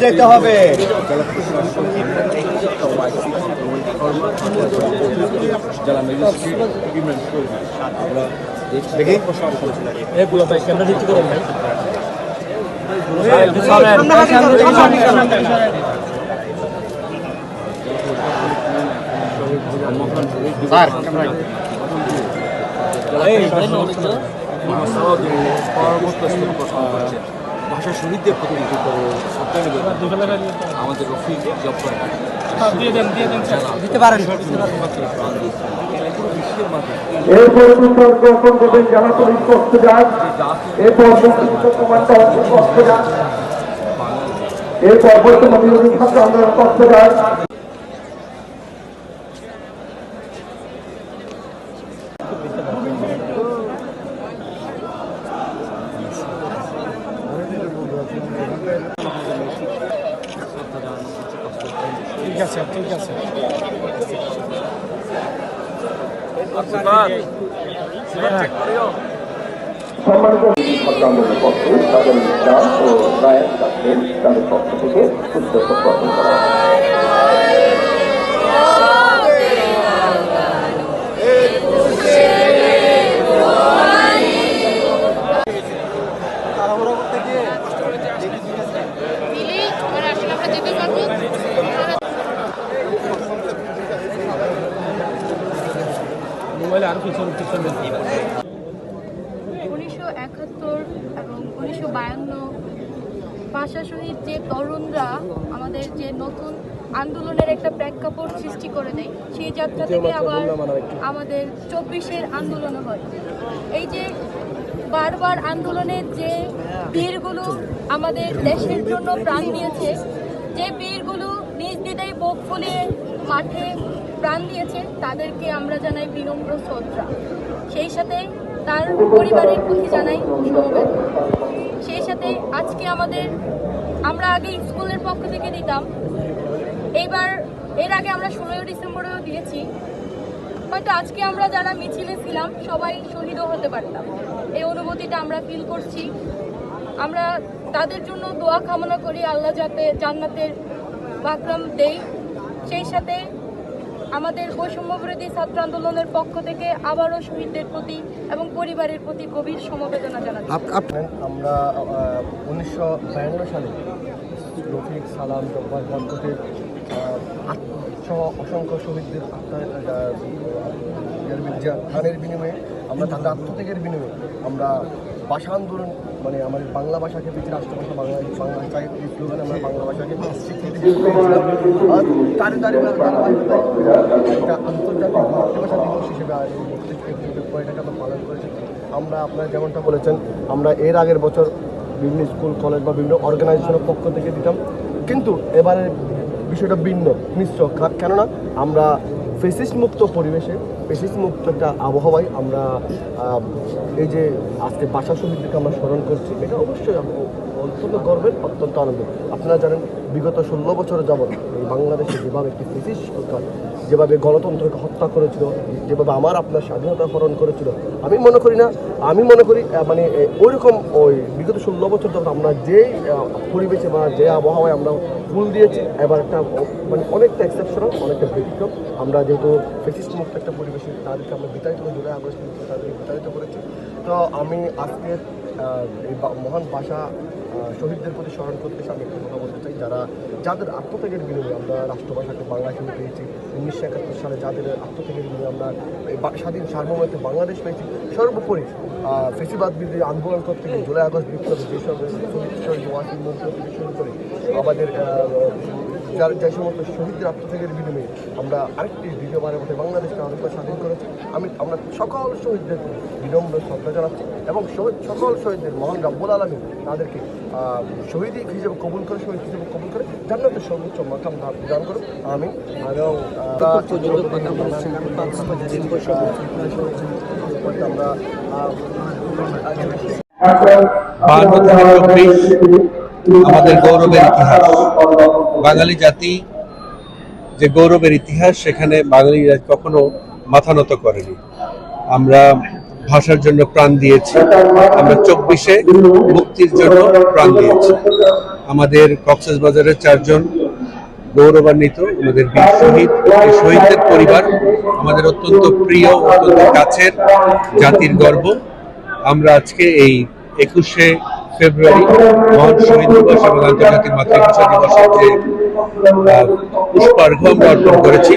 যেতে হবে দেখি এগুলো ভাই ক্যামেরা দিতে করেন ভাই স্যার ভাষা শহীদদের প্রতিনিধিত্ব আমাদের রফিক জব করে দিয়ে দেন দিয়ে দেন স্যার। দিতে পারেন। ছাত্র কক্সবাজার ঠিক আছে সম্মানিত ছাত্র পক্ষে তাদের নাম ও রায় তাদের পক্ষ থেকে উদ্যোগ প্রদান করা হয়। মোবাইলে আরও কিছু কিছু উনিশশো একাত্তর এবং উনিশশো বায়ান্ন ভাষা শহীদ যে তরুণরা আমাদের যে নতুন আন্দোলনের একটা প্রেক্ষাপট সৃষ্টি করে দেয় সেই যাত্রা থেকে আবার আমাদের চব্বিশের আন্দোলন হয়। এই যে বারবার আন্দোলনের যে বীরগুলো আমাদের দেশের জন্য প্রাণ দিয়েছে যে বীরগুলো নিজ দিদাই বুক ফুলিয়ে মাঠে প্রাণ দিয়েছে, তাদেরকে আমরা জানাই বিনম্র শ্রদ্ধা। সেই সাথে তার পরিবারের প্রতি জানাই সমবেদনা। সেই সাথে আজকে আমাদের, আমরা আগে স্কুলের পক্ষ থেকে দিতাম। এইবার, এর আগে আমরা ষোলোই ডিসেম্বরেও দিয়েছি। হয়তো আজকে আমরা যারা মিছিলে ছিলাম, সবাই শহীদও হতে পারতাম। এই অনুভূতিটা আমরা ফিল করছি। আমরা তাদের জন্য দোয়া কামনা করি, আল্লাহ যাতে জান্নাতের বাকরাম দেই। সেই সাথে আমাদের বৈষম্য বিরোধী ছাত্র আন্দোলনের পক্ষ থেকে আবারও শহীদদের প্রতি এবং পরিবারের প্রতি গভীর সমবেদনা জানাচ্ছি। আমরা উনিশশো বায়ান্ন সালে রফিক সালাম দম্পতির সহ অসংখ্য শহীদদের ধানের বিনিময়ে আমরা তাদের আত্মত্যাগের বিনিময়ে আমরা ভাষা আন্দোলন মানে আমাদের বাংলা ভাষাকে পৃথিবীর রাষ্ট্রভাষা, বাংলা বাংলা স্লোগানে আমরা বাংলা ভাষাকে স্বীকৃতি আন্তর্জাতিক হিসেবে পালন করেছি। আমরা আপনারা যেমনটা বলেছেন, আমরা এর আগের বছর বিভিন্ন স্কুল, কলেজ বা বিভিন্ন অর্গানাইজেশনের পক্ষ থেকে দিতাম। কিন্তু এবারে বিষয়টা ভিন্ন মিশ্র কেননা আমরা ফেসিস মুক্ত পরিবেশে ফেসিস মুক্ত একটা আবহাওয়ায় আমরা এই যে আজকে ভাষা শহীদদেরকে আমরা স্মরণ করছি, এটা অবশ্যই অত্যন্ত গর্বের, অত্যন্ত আনন্দ আপনারা জানেন, বিগত ষোলো বছর যাবৎ এই বাংলাদেশে যেভাবে একটি ফেসিস সরকার যেভাবে গণতন্ত্রকে হত্যা করেছিল, যেভাবে আমার আপনার স্বাধীনতা হরণ করেছিল, আমি মনে করি না, আমি মনে করি মানে ওই রকম ওই বিগত ষোলো বছর যাবৎ আমরা যেই পরিবেশে বা যে আবহাওয়ায় আমরা ফুল দিয়েছি, এবার একটা মানে অনেকটা এক্সেপশনাল অনেকটা ব্যতিক্রম। আমরা যেহেতু ফেসিস্ট মুক্ত একটা পরিবেশে, তাদেরকে আমরা বিতাড়িত করে জুলাই আগস্ট তাদেরকে বিতাড়িত করেছি। তো আমি আজকের এই মহান ভাষা শহীদদের প্রতি স্মরণ করতে আমি একটা কথা বলতে চাই। যারা, যাদের আত্মত্যাগের বিনিময়ে আমরা রাষ্ট্রভাষাকে বাংলা হিসেবে পেয়েছি, উনিশশো একাত্তর সালে যাদের আত্মত্যাগের বিনিময়ে আমরা স্বাধীন সার্বভৌমত্ব বাংলাদেশ পেয়েছি, সর্বোপরি ফেসিবাদ বিরোধী আন্দোলন করতে গিয়ে জুলাই আগস্ট বিপ্লবে যেসব শহীদ ওয়াসিম মুক্ত শুরু করে আমাদের যার যে সমস্ত শহীদদের আত্মত্যাগের বিনিময়ে আমরা আরেকটি দ্বিতীয়বারের মধ্যে বাংলাদেশকে আরেকটা স্বাধীন করেছি। আমি আমরা সকল শহীদদের বিনম্র শ্রদ্ধা জানাচ্ছি এবং শহীদ সকল শহীদদের মহান রাব্বুল আলমী তাদেরকে আহ, শহীদ হিসেবে কবুল করে শহীদ হিসেবে কবুল করে জান্নাতের সর্বোচ্চ মাকাম দান করুন আমি এবং আমরা আমাদের গৌরবের ইতিহাস। বাঙালি জাতি যে গৌরবের ইতিহাস, সেখানে বাঙালিরা কখনো মাথা নত করেনি। আমরা ভাষার জন্য প্রাণ দিয়েছি, আমরা চব্বিশে মুক্তির জন্য প্রাণ দিয়েছি। আমাদের কক্সবাজারের চারজন গৌরবান্বিত, আমাদের বীর শহীদ এই শহীদদের পরিবার, আমাদের অত্যন্ত প্রিয়, অত্যন্ত কাছের জাতির গর্ব। আমরা আজকে এই একুশে ফেব্রুয়ারি মহান শহীদ দিবস এবং আন্তর্জাতিক মাতৃভাষা দিবসের যে আহ, পুষ্পার্ঘ্য আমরা অর্পণ করেছি।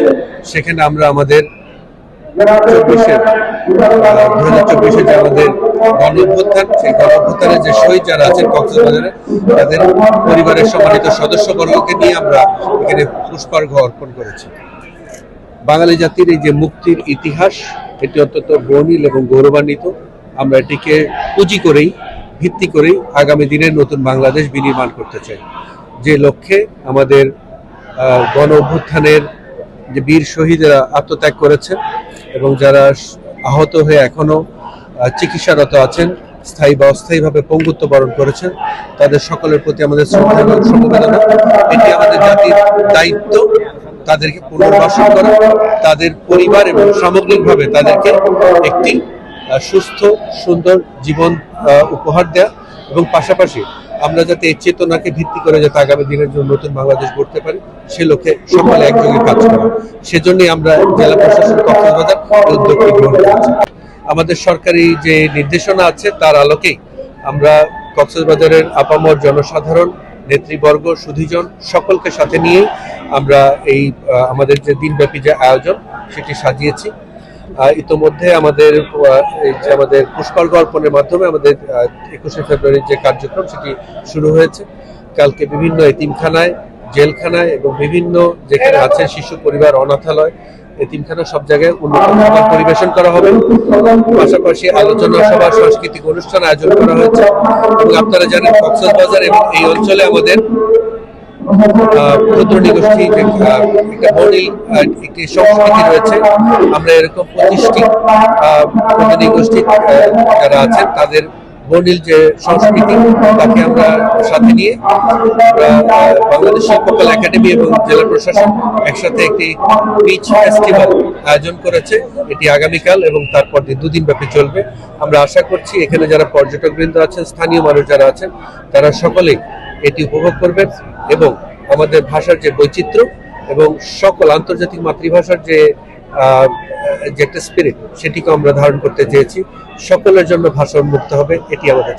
সেখানে আমরা আমাদের চব্বিশের দু হাজার যে আমাদের সেই যে শহীদ যারা আছেন কক্সবাজারে তাদের পরিবারের সম্মানিত সদস্যবর্গকে নিয়ে আমরা এখানে পুষ্পার্ঘ অর্পণ করেছি। বাঙালি জাতির এই যে মুক্তির ইতিহাস এটি অত্যন্ত বর্ণিল এবং গৌরবান্বিত। আমরা এটিকে পুঁজি করেই ভিত্তি করেই আগামী দিনের নতুন বাংলাদেশ বিনির্মাণ করতে চাই। যে লক্ষ্যে আমাদের গণ অভ্যুত্থানের যে বীর শহীদেরা আত্মত্যাগ করেছেন এবং যারা আহত হয়ে এখনও আহ, চিকিৎসারত আছেন স্থায়ী বা অস্থায়ীভাবে পঙ্গুত্ব বরণ করেছেন তাদের সকলের প্রতি আমাদের এটি আমাদের জাতির দায়িত্ব তাদেরকে পুনর্বাসন করা তাদের পরিবার এবং সামগ্রিকভাবে তাদেরকে একটি সুস্থ, সুন্দর জীবন উপহার দেয়া এবং পাশাপাশি আমরা যাতে এই চেতনাকে ভিত্তি করে যাতে আগামী দিনের জন্য নতুন বাংলাদেশ গড়তে পারি, সে লক্ষ্যে সকলে একযোগে কাজ করা। সেজন্যই আমরা জেলা প্রশাসন কক্সবাজার উদ্যোগটি গ্রহণ করেছি আমাদের সরকারি যে নির্দেশনা আছে, তার আলোকেই আমরা কক্সবাজারের আপামর জনসাধারণ, নেতৃবর্গ, সুধীজন সকলকে সাথে নিয়ে আমরা এই আমাদের যে দিনব্যাপী যে আয়োজন, সেটি সাজিয়েছি। ইতোমধ্যে আমাদের যে আমাদের পুষ্পার্ঘ অর্পণের মাধ্যমে আমাদের একুশে ফেব্রুয়ারির যে কার্যক্রম সেটি শুরু হয়েছে। কালকে বিভিন্ন এতিমখানায়, জেলখানায় এবং বিভিন্ন যেখানে আছে শিশু পরিবার, অনাথালয়, এতিমখানা সব জায়গায় উন্নত পরিবেশন করা হবে। পাশাপাশি আলোচনা সভা, সাংস্কৃতিক অনুষ্ঠান আয়োজন করা হয়েছে। এবং আপনারা জানেন কক্সবাজার এবং এই অঞ্চলে আমাদের আহ, একটা আহ, একটি সংস্কৃতি রয়েছে আমরা এরকম পঁচিশটি আহ, যারা আছেন তাদের বর্ণিল যে সংস্কৃতি তাকে আমরা সাথে নিয়ে বাংলাদেশ শিল্পকলা একাডেমি এবং জেলা প্রশাসন একসাথে একটি বিচ ফেস্টিভ্যাল আয়োজন করেছে। এটি আগামীকাল এবং তারপর দিন দুদিন ব্যাপী চলবে। আমরা আশা করছি এখানে যারা পর্যটক পর্যটকবৃন্দ আছেন স্থানীয় মানুষ যারা আছেন তারা সকলেই এটি উপভোগ করবেন এবং আমাদের ভাষার যে বৈচিত্র্য এবং সকল আন্তর্জাতিক মাতৃভাষার যে যে একটা স্পিরিট সেটিকে আমরা ধারণ করতে চেয়েছি। সকলের জন্য ভাষা উন্মুক্ত হবে, এটি আমাদের